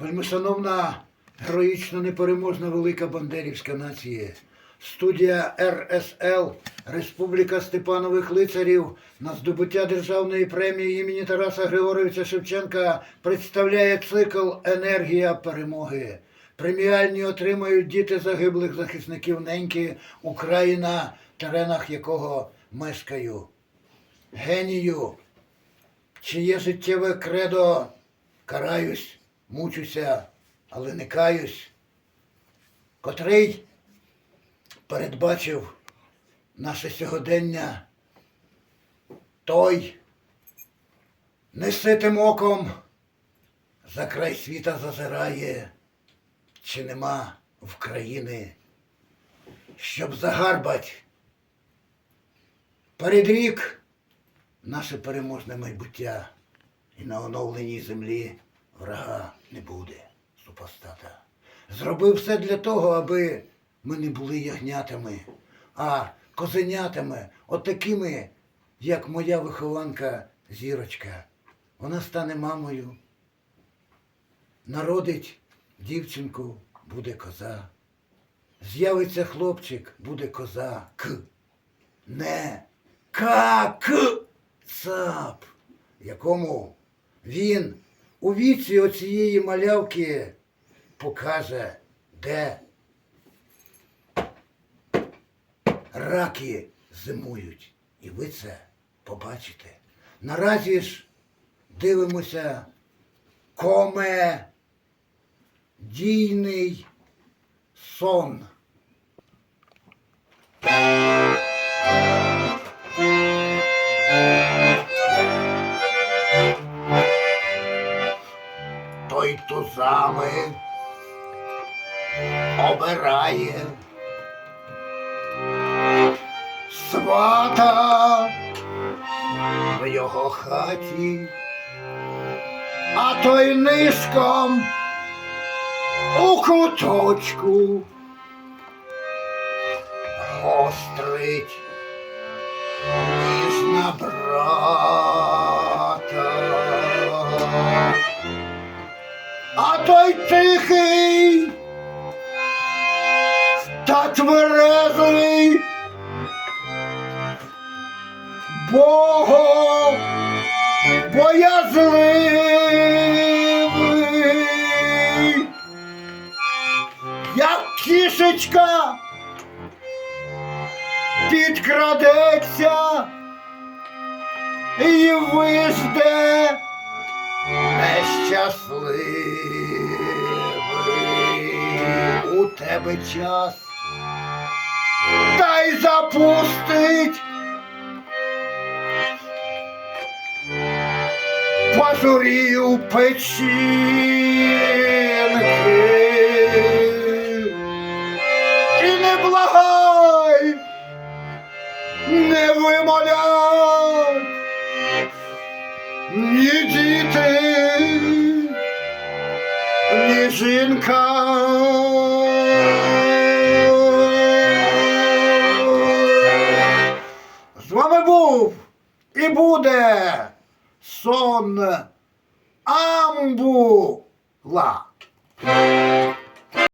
Вельмишановна, героїчно непереможна велика бандерівська нація. Студія РСЛ Республіка Степанових лицарів на здобуття державної премії імені Тараса Григоровича Шевченка представляє цикл Енергія перемоги. Преміальні отримають діти загиблих захисників неньки, Україна, теренах якого мешкаю. Генію, чиє життєве кредо караюсь, мучуся, але не каюсь, котрий передбачив наше сьогодення, той неситим оком за край світа зазирає, чи нема в країни, щоб загарбать передрік наше переможне майбуття, і на оновленій землі врага не буде, супостата. Зробив все для того, аби ми не були ягнятами, а козенятами, отакими, як моя вихованка зірочка. Вона стане мамою, народить дівчинку, буде коза. З'явиться хлопчик, буде коза. К. Не как цап, якому він у віці оцієї малявки покаже, де раки зимують. І ви це побачите. Наразі ж дивимося коме дійний сон. Той обирає свата в його хаті, а той нишком у куточку гострить ніж на А той тихий та тверезий Богом боязливий, як кішечка підкрадеться і вижде нещасливий у тебе час, та й запустить. Пазурів печінки. І не благай, не вимоляй, ні діти, ні жінка. З вами був і буде сон амбула.